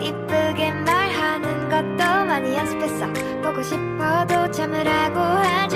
이쁘게 말하는 것도 많이 연습했어. 보고 싶어도 참으라고 하니